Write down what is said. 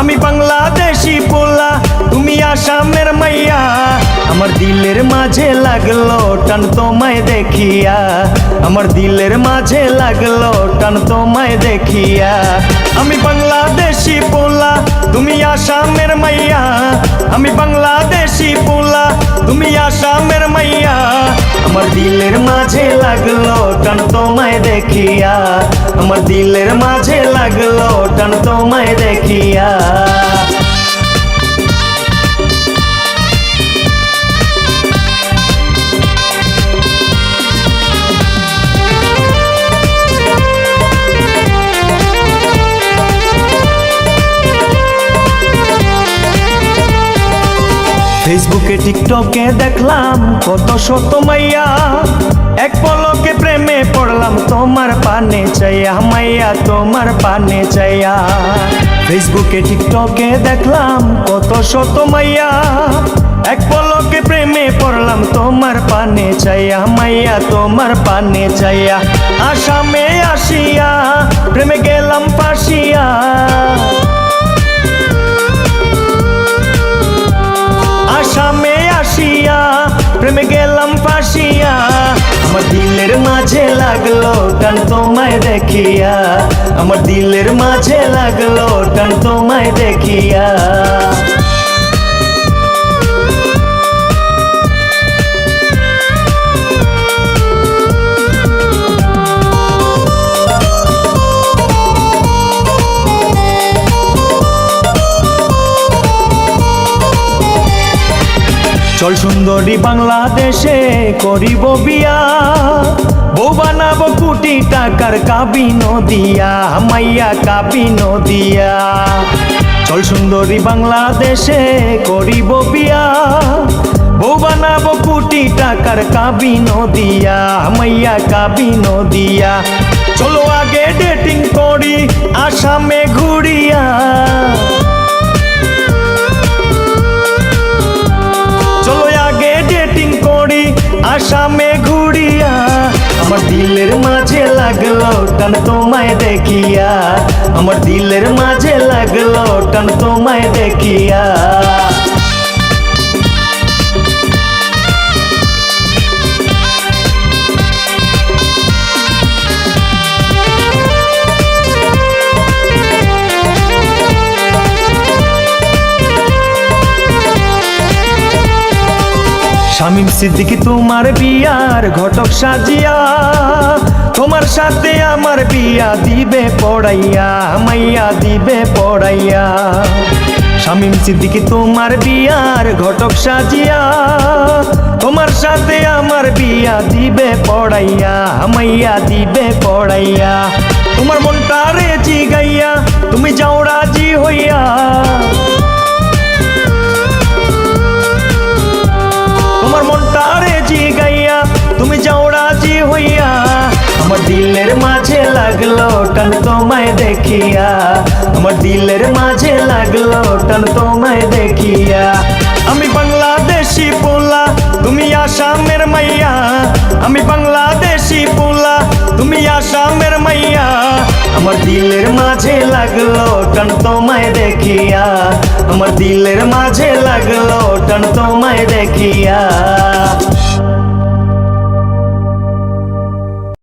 আমি বাংলাদেশি পোলা, তুমি আসামের মাইয়া। আমার দিলের মাঝে লাগল টান তোমায় দেখিয়া, আমার দিলের মাঝে লাগল টান তোমায় দেখিয়া। আমি বাংলাদেশি পোলা, তুমি আসামের মাইয়া। আমি বাংলাদেশি পোলা, তুমি আসামের মাইয়া। আমার দিলের মাঝে লাগল টান তোমায় দেখিয়া। আমার দিলের মাঝে লাগল টান তোমায় দেখিয়া। ফেসবুকে টিকটকে দেখলাম কত শত মাইয়া। এক পলকে প্রেমে পড়লাম তোমার পানে চাইয়া, মাইয়া তোমার পানে চাইয়া। ফেসবুকে টিকটকে দেখলাম কত শত মাইয়া। এক পলকে প্রেমে পড়লাম তোমার পানে চাইয়া, মাইয়া তোমার পানে চাইয়া। আসামে আসিয়া, প্রেমে গেলাম পাশিয়া টান তোমায় দেখিয়া আমার দিলের মাঝে লাগল টান তোমায় দেখিয়া। চল সুন্দরী বাংলাদেশে করিব বিয়া। বউ বানাবো কোটি টাকার কাবি নদিয়া মাইয়া কাবি নদিয়া চল সুন্দরী বাংলাদেশে করিব বিয়া। বউ বানাবো কোটি টাকার কাবি নদিয়া মাইয়া কাবি নদিয়া চলো আগে ডেটিং করি, আসামে ঘুরিয়া। দিলের মাঝে লাগল টান তোমায় দেখিয়া। আমার দিলের মাঝে লাগল টান তোমায় দেখিয়া। শামিম সিদ্দিকি, তোমার বিয়ার ঘটক সাজিয়া, তোমার সাথে আমার বিয়া দিবে পড়াইয়া, মাইয়া দিবে পড়াইয়া। শামিম সিদ্দিকি, তোমার বিয়ার ঘটক সাজিয়া, তোমার সাথে আমার বিয়া দিবে পড়াইয়া, মাইয়া দিবে পড়াইয়া। তোমার মনটা রে জিগাইয়া, তুমি যাও রাজি হইয়া। মাঝে লাগল, টান তোমায় দেখিয়া। আমার দিলের মাঝে লাগল, টান তোমায় দেখিয়া। আমি বাংলাদেশি পোলা, তুমি আসামের মাইয়া। আমি বাংলাদেশি পোলা, তুমি আসামের মাইয়া। আমার দিলের মাঝে লাগল, টান তোমায় দেখিয়া। আমার দিলের মাঝে লাগল, টান তোমায় দেখিয়া।